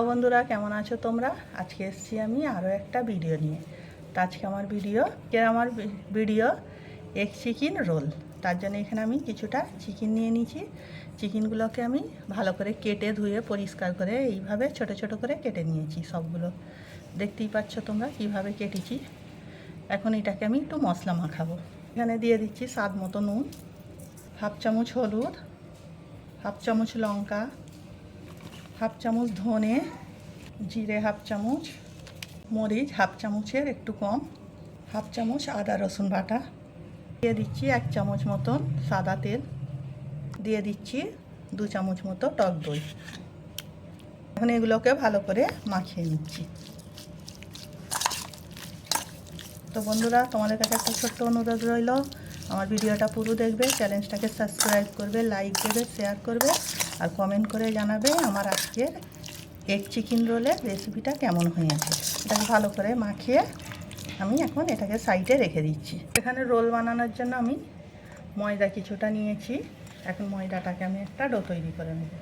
Hello বন্ধুরা, কেমন আছো তোমরা? আজকে এসেছি আমি আরও একটা ভিডিও নিয়ে। তো আজকে আমার ভিডিও আমার ভিডিও এক চিকেন রোল তার জন্য এখানে আমি কিছুটা চিকেন নিয়ে নিয়েছি। চিকেনগুলোকে আমি ভালো করে কেটে ধুয়ে, পরিষ্কার করে এইভাবে ছোট ছোট করে কেটে নিয়েছি সবগুলো। দেখতেই পাচ্ছ তোমরা কীভাবে কেটেছি। এখন এটাকে আমি একটু মশলা মাখাবো। এখানে দিয়ে দিচ্ছি স্বাদ মতো নুন, হাফ চামচ হলুদ, হাফ চামচ লঙ্কা হাফ চামচ ধনে, জিরে হাফ চামচ, মরিচ হাফ চামচের একটু কম, হাফ চামচ আদা রসুন বাটা। দিয়ে দিচ্ছি এক চামচ মতন সাদা তেল। দিয়ে দিচ্ছি দু চামচ মতো টক দই। এখন এগুলোকে ভালো করে মাখিয়ে নিচ্ছি। তো বন্ধুরা, তোমাদের কাছে একটা ছোট্ট অনুরোধ রইল। আমার ভিডিওটা পুরো দেখবে চ্যালেঞ্জটাকে সাবস্ক্রাইব করবে, লাইক দেবে শেয়ার করবে। আর কমেন্ট করে জানাবে আমার আজকের এগ চিকেন রোলের রেসিপিটা কেমন হয়েছে। এটাকে ভালো করে মাখিয়ে আমি এখন এটাকে সাইডে রেখে দিচ্ছি। এখানে রোল বানানোর জন্য আমি ময়দা কিছুটা নিয়েছি। এখন ময়দাটাকে আমি একটা ডো তৈরি করে নেব।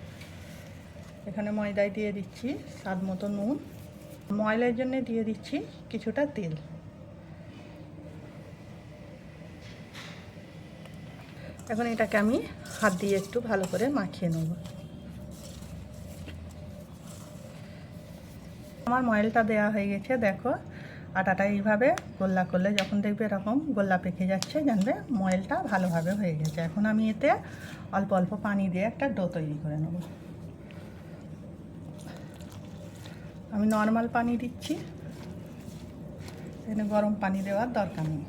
এখানে ময়দায় দিয়ে দিচ্ছি স্বাদ মতো নুন। ময়লার জন্য দিয়ে দিচ্ছি কিছুটা তেল। এখন এটাকে আমি হাত দিয়ে একটু ভালো করে মাখিয়ে নেব। আমার ময়েলটা দেওয়া হয়ে গেছে, দেখো। আটাটা এইভাবে গোল্লা করলে যখন দেখবে এরকম গোল্লা পেকে যাচ্ছে, জানবে ময়েলটা ভালোভাবে হয়ে গেছে। এখন আমি এতে অল্প অল্প পানি দিয়ে একটা ডো তৈরি করে নেব। আমি নর্মাল পানি দিচ্ছি। এখানে গরম পানি দেওয়ার দরকার নেই।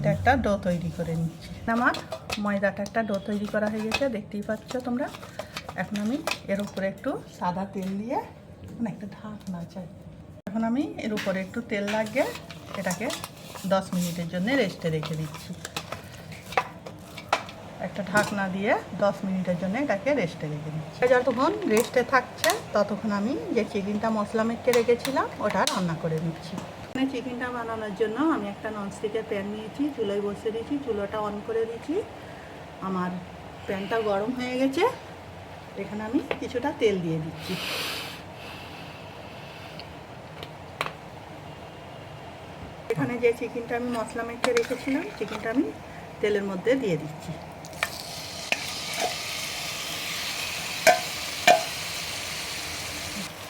এটা একটা ডো তৈরি করে নিচ্ছি। আমার ময়দাটা একটা ডো তৈরি করা হয়ে গেছে, দেখতেই পাচ্ছ তোমরা। এখন আমি এর উপরে একটু সাদা তেল দিয়ে মানে একটা ঢাকনা চাই। এখন আমি এর উপরে একটু তেল লাগিয়ে এটাকে দশ মিনিটের জন্য রেস্টে রেখে দিচ্ছি। একটা ঢাকনা দিয়ে দশ মিনিটের জন্য এটাকে রেস্টে রেখে দিচ্ছি। যতক্ষণ রেস্টে থাকছে, ততক্ষণ আমি যে চিকেনটা মশলা মেখে রেখেছিলাম, ওটা রান্না করে নিচ্ছি। এখানে চিকেনটা বানানোর জন্য আমি একটা ননস্টিকের প্যান নিয়েছি, চুলোয় বসে দিয়েছি, চুলোটা অন করে দিয়েছি। আমার প্যানটা গরম হয়ে গেছে। এখানে আমি কিছুটা তেল দিয়ে দিচ্ছি। এখানে যে চিকেনটা আমি মশলা মেখে রেখেছিলাম চিকেনটা আমি তেলের মধ্যে দিয়ে দিচ্ছি।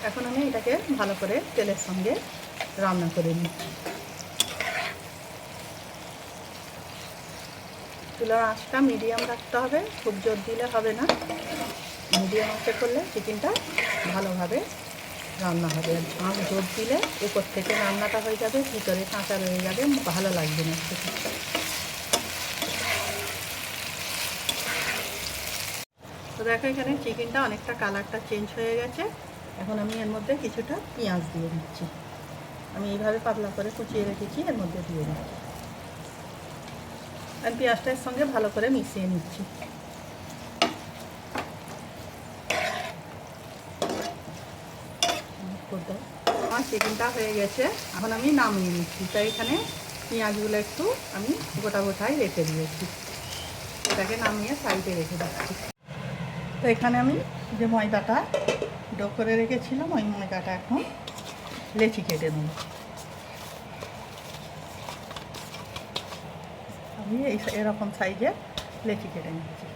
এখন আমি এটাকে ভালো করে তেলের সঙ্গে রান্না করে নিচ্ছি চুলার আঁচটা মিডিয়াম রাখতে হবে খুব জোর দিলে হবে না। মিডিয়াম আঁচে করলে চিকেনটা ভালোভাবে রান্না হবে। ঝাঁক জোর দিলে উপর থেকে রান্নাটা হয়ে যাবে, ভিতরে কাঁচা রয়ে যাবে, ভালো লাগবে না খেতে। তো দেখো এখানে চিকেনটা অনেকটা কালারটা চেঞ্জ হয়ে গেছে। এখন আমি এর মধ্যে কিছুটা পেঁয়াজ দিয়ে দিচ্ছি। আমি এইভাবে পাতলা করে কুচিয়ে রেখেছি, এর মধ্যে দিয়ে দিচ্ছি আর পেঁয়াজটার সঙ্গে ভালো করে মিশিয়ে নিচ্ছি। আমার চিকেনটা হয়ে গেছে, এখন আমি নামিয়ে নিচ্ছি। তাই এখানে পেঁয়াজগুলো একটু আমি গোটা গোটাই রেখে দিয়েছি। এটাকে নামিয়ে সাইডে রেখে দিচ্ছি। তো এখানে আমি যে ময়দাটা ডো করে রেখেছিলাম, ওই ময়দাটা এখন লেচি কেটে নেব। আমি এই এরকম সাইজে লেচি কেটে নিচ্ছি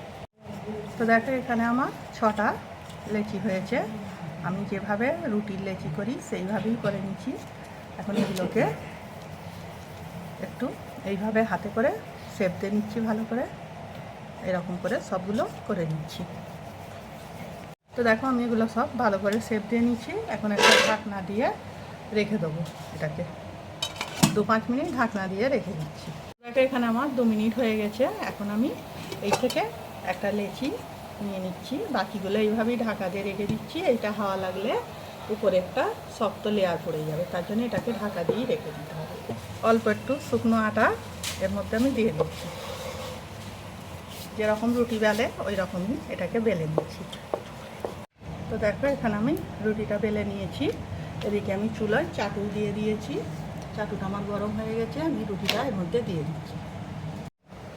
তো দেখো এখানে আমার ছটা লেচি হয়েছে। আমি যেভাবে রুটির লেচি করি, সেইভাবেই করে নিচ্ছি। এখন এগুলোকে একটু এইভাবে হাতে করে শেপ দিয়ে নিচ্ছি ভালো করে। এরকম করে সবগুলো করে নিচ্ছি। তো দেখো আমি এগুলো সব ভালো করে শেপ দিয়ে নিচ্ছি। এখন একটা ঢাকনা দিয়ে রেখে দেবো এটাকে। দু পাঁচ মিনিট ঢাকনা দিয়ে রেখে দিচ্ছি। দেখো এখানে আমার দু মিনিট হয়ে গেছে। এখন আমি এই থেকে একটা লেচি নিয়ে নিচ্ছি। বাকিগুলো এইভাবেই ঢাকা দিয়ে রেখে দিচ্ছি। এইটা হাওয়া লাগলে উপরে একটা শক্ত লেয়ার পড়ে যাবে। তার জন্য এটাকে ঢাকা দিয়েই রেখে দিতে হবে। অল্প একটু শুকনো আটা এর মধ্যে আমি দিয়ে দিচ্ছি। যেরকম রুটি বেলে ওই রকমই এটাকে বেলে নিচ্ছি। তো দেখো, এখানে আমি রুটিটা বেলে নিয়েছি। এদিকে আমি চুলায় চাটু দিয়ে দিয়েছি। চাটুটা আমার গরম হয়ে গেছে, আমি রুটিটা এর মধ্যে দিয়ে দিচ্ছি।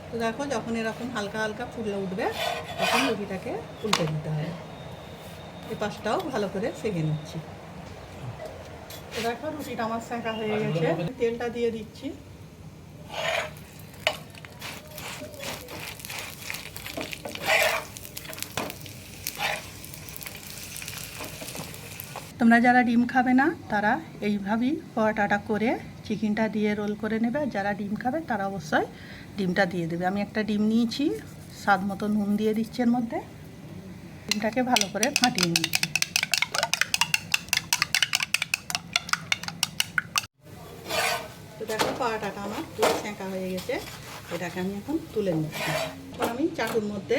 তো দেখো, যখন এরকম হালকা হালকা ফুলে উঠবে, তখন রুটিটাকে উল্টে দিতে হবে। এ পাশটাও ভালো করে সেঁকে নিচ্ছি। তো দেখো, রুটিটা আমার সেঁকা হয়ে গেছে। তেলটা দিয়ে দিচ্ছি। তোমরা যারা ডিম খাবে না, তারা এইভাবেই পরোটাটা করে চিকেনটা দিয়ে রোল করে নেবে। যারা ডিম খাবে, তারা অবশ্যই ডিমটা দিয়ে দেবে। আমি একটা ডিম নিয়েছি, স্বাদ মতো নুন দিয়ে দিচ্ছি এর মধ্যে। ডিমটাকে ভালো করে ফাটিয়ে নিচ্ছি। তো দেখো, পরোটাটা আমার পুরো হয়ে গেছে। এটাকে আমি এখন তুলে নিচ্ছি। এখন আমি চাটুর মধ্যে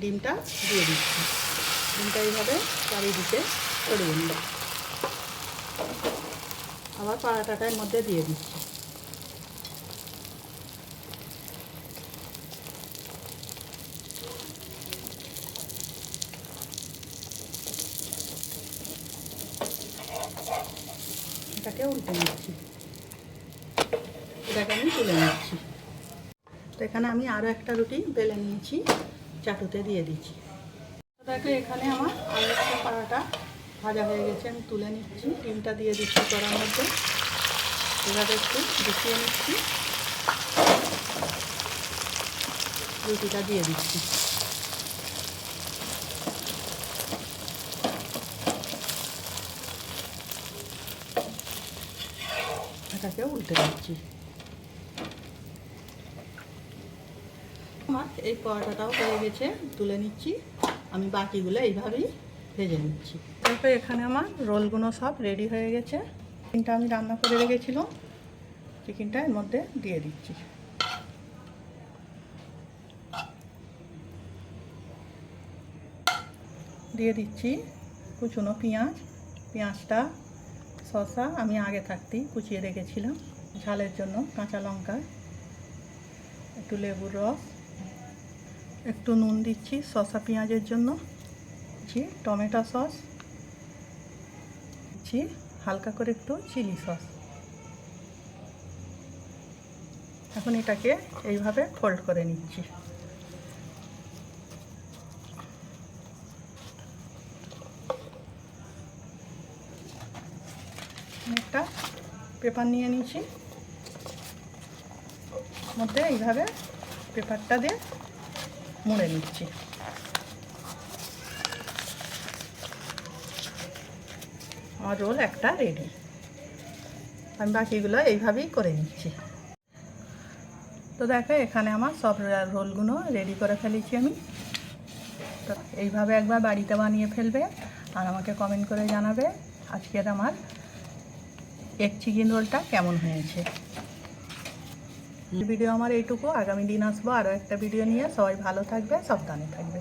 ডিমটা দিয়ে দিচ্ছি। ডিমটা এইভাবে চারিদিকে ছড়িয়ে নিল আবার পরাটাটা এর মধ্যে দিয়ে দিচ্ছি। এটাকে উল্টে নিচ্ছি। এটাকে আমি তুলে নিচ্ছি। তো এখানে আমি আরও একটা রুটি বেলে নিয়েছি, চাটুতে দিয়ে দিচ্ছি। দেখো এখানে আমার একটা পাড়াটা ভাজা হয়ে গেছে, আমি তুলে নিচ্ছি। ডিমটা দিয়ে দিচ্ছি কড়ার মধ্যে। এভাবে একটু দেখিয়ে নিচ্ছি। রুটিটা দিয়ে দিচ্ছি। এটাকে উল্টে দিচ্ছি। আমার এই পরোটাটাও হয়ে গেছে, তুলে নিচ্ছি। আমি বাকিগুলো এইভাবেই ভেজে নিচ্ছি। তারপর এখানে আমার রোলগুলো সব রেডি হয়ে গেছে। চিকেনটা আমি রান্না করে রেখেছিলাম। চিকেনটা এর মধ্যে দিয়ে দিচ্ছি। দিয়ে দিচ্ছি কুচুনো পেঁয়াজ। পেঁয়াজটা, শসা আমি আগে থাকতেই কুচিয়ে রেখেছিলাম ঝালের জন্য, কাঁচা লঙ্কা, একটু লেবুর রস, একটু নুন দিচ্ছি শসা পেঁয়াজের জন্য, দিচ্ছি টমেটো সস। দিচ্ছি হালকা করে একটু চিলি সস। এখন এটাকে এইভাবে ফোল্ড করে নিচ্ছি। একটা পেপার নিয়ে নিচ্ছি মধ্যে এইভাবে পেপারটা দিয়ে মুড়ে নিচ্ছি। আমার রোল একটা রেডি আমি বাকিগুলো এইভাবেই করে নিচ্ছি। তো দেখো, এখানে আমার সব রোলগুলো রেডি করে ফেলেছি আমি। তো এইভাবে একবার বাড়িতে বানিয়ে ফেলবে আর আমাকে কমেন্ট করে জানাবে আজকের আমার এগ চিকেন রোলটা কেমন হয়েছে। ভিডিও আমার এইটুকু। আগামী দিন আসব আরও একটা ভিডিও নিয়ে। সবাই ভালো থাকবে, সাবধানে থাকবে।